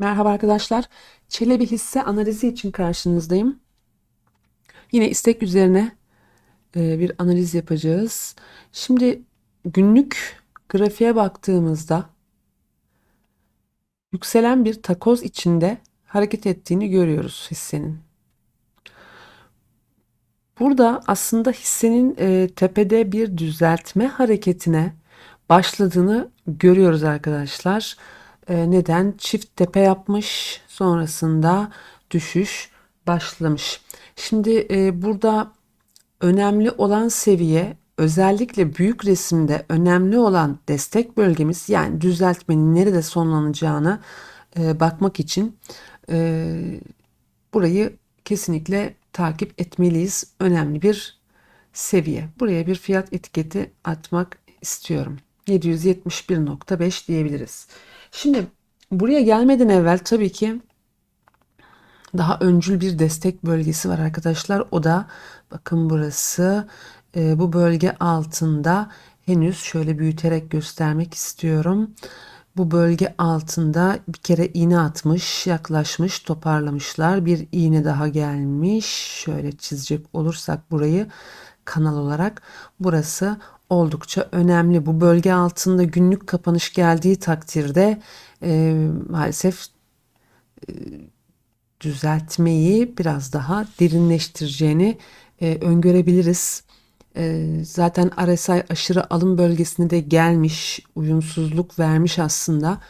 Merhaba arkadaşlar. Çelebi hisse analizi için karşınızdayım. Yine istek üzerine e, bir analiz yapacağız. Şimdi günlük grafiğe baktığımızda yükselen bir takoz içinde hareket ettiğini görüyoruz hissenin. Burada aslında hissenin e, tepede bir düzeltme hareketine başladığını görüyoruz arkadaşlar. E, neden? Çift tepe yapmış, sonrasında düşüş başlamış. Şimdi e, burada önemli olan seviye özellikle büyük resimde önemli olan destek bölgemiz yani düzeltmenin nerede sonlanacağına e, bakmak için e, burayı kesinlikle takip etmeliyiz. Önemli bir seviye. Buraya bir fiyat etiketi atmak istiyorum. 771.5 diyebiliriz. Şimdi buraya gelmeden evvel tabii ki daha öncül bir destek bölgesi var arkadaşlar. O da bakın burası e, bu bölge altında henüz şöyle büyüterek göstermek istiyorum. Bu bölge altında bir kere iğne atmış, yaklaşmış, toparlamışlar. Bir iğne daha gelmiş. Şöyle çizecek olursak burayı kanal olarak burası oldukça önemli. Bu bölge altında günlük kapanış geldiği takdirde e, maalesef e, düzeltmeyi biraz daha derinleştireceğini e, öngörebiliriz. E, zaten RSI aşırı alım bölgesine de gelmiş, uyumsuzluk vermiş aslında.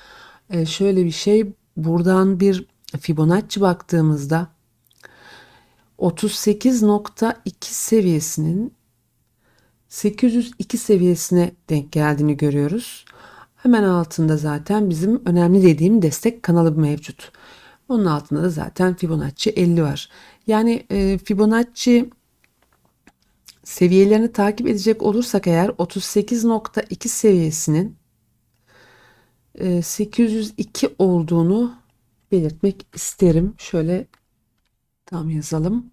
E, şöyle bir şey, buradan bir Fibonacci baktığımızda 38.2 seviyesinin 802 seviyesine denk geldiğini görüyoruz. Hemen altında zaten bizim önemli dediğim destek kanalı mevcut. Onun altında da zaten Fibonacci 50 var. Yani e, Fibonacci seviyelerini takip edecek olursak eğer 38.2 seviyesinin e, 802 olduğunu belirtmek isterim. Şöyle tam yazalım.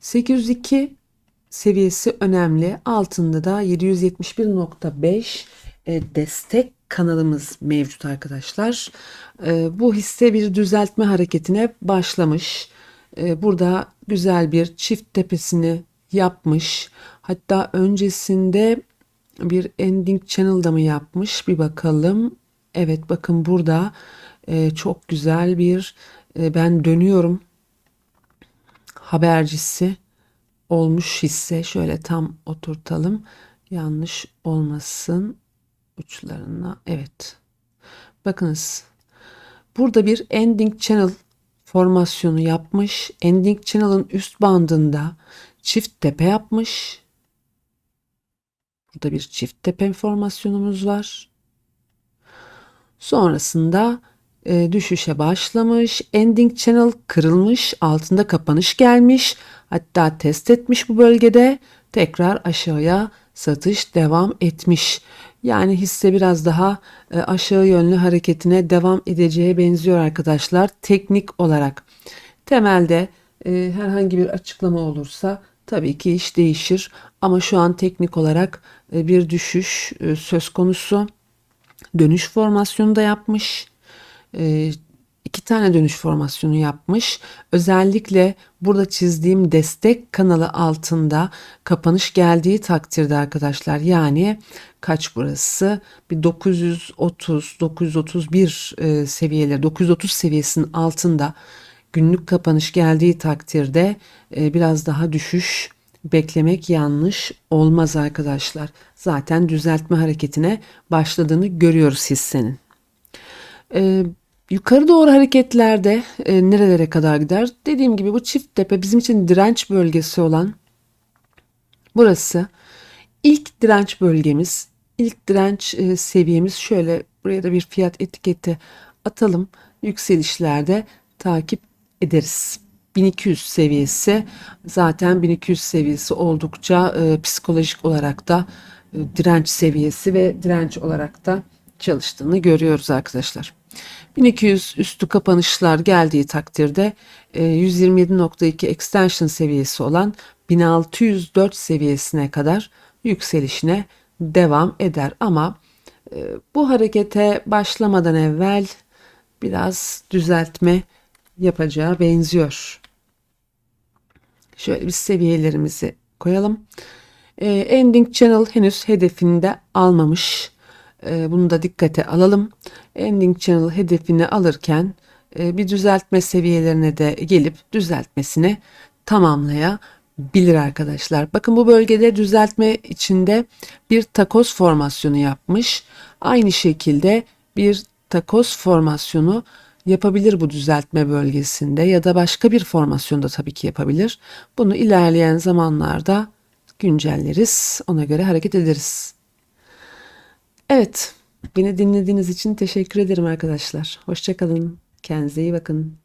802 seviyesi önemli. Altında da 771.5 e, destek kanalımız mevcut arkadaşlar. E, bu hisse bir düzeltme hareketine başlamış. E, burada güzel bir çift tepesini yapmış. Hatta öncesinde bir ending channel'da mı yapmış bir bakalım. Evet bakın burada çok güzel bir ben dönüyorum habercisi olmuş hisse şöyle tam oturtalım. Yanlış olmasın uçlarına. Evet. Bakınız. Burada bir ending channel formasyonu yapmış. Ending channel'ın üst bandında çift tepe yapmış. Burada bir çift tepe formasyonumuz var. Sonrasında e, düşüşe başlamış. Ending channel kırılmış. Altında kapanış gelmiş. Hatta test etmiş bu bölgede. Tekrar aşağıya satış devam etmiş. Yani hisse biraz daha e, aşağı yönlü hareketine devam edeceğe benziyor arkadaşlar teknik olarak. Temelde e, herhangi bir açıklama olursa tabii ki iş değişir ama şu an teknik olarak e, bir düşüş e, söz konusu. Dönüş formasyonu da yapmış. E, iki tane dönüş formasyonu yapmış. Özellikle burada çizdiğim destek kanalı altında kapanış geldiği takdirde arkadaşlar yani kaç burası? Bir 930 931 e, seviyeleri 930 seviyesinin altında günlük kapanış geldiği takdirde e, biraz daha düşüş beklemek yanlış olmaz arkadaşlar. Zaten düzeltme hareketine başladığını görüyoruz hissenin. E, Yukarı doğru hareketlerde e, nerelere kadar gider? Dediğim gibi bu çift tepe bizim için direnç bölgesi olan burası. İlk direnç bölgemiz, ilk direnç e, seviyemiz şöyle buraya da bir fiyat etiketi atalım. Yükselişlerde takip ederiz. 1200 seviyesi zaten 1200 seviyesi oldukça e, psikolojik olarak da e, direnç seviyesi ve direnç olarak da çalıştığını görüyoruz arkadaşlar. 1200 üstü kapanışlar geldiği takdirde 127.2 e, extension seviyesi olan 1604 seviyesine kadar yükselişine devam eder. Ama e, bu harekete başlamadan evvel biraz düzeltme yapacağı benziyor. Şöyle bir seviyelerimizi koyalım. Ee, ending channel henüz hedefini de almamış. Ee, bunu da dikkate alalım. Ending channel hedefini alırken e, bir düzeltme seviyelerine de gelip düzeltmesini tamamlayabilir arkadaşlar. Bakın bu bölgede düzeltme içinde bir takoz formasyonu yapmış. Aynı şekilde bir takoz formasyonu yapabilir bu düzeltme bölgesinde ya da başka bir formasyonda tabii ki yapabilir. Bunu ilerleyen zamanlarda güncelleriz. Ona göre hareket ederiz. Evet, beni dinlediğiniz için teşekkür ederim arkadaşlar. Hoşçakalın. Kendinize iyi bakın.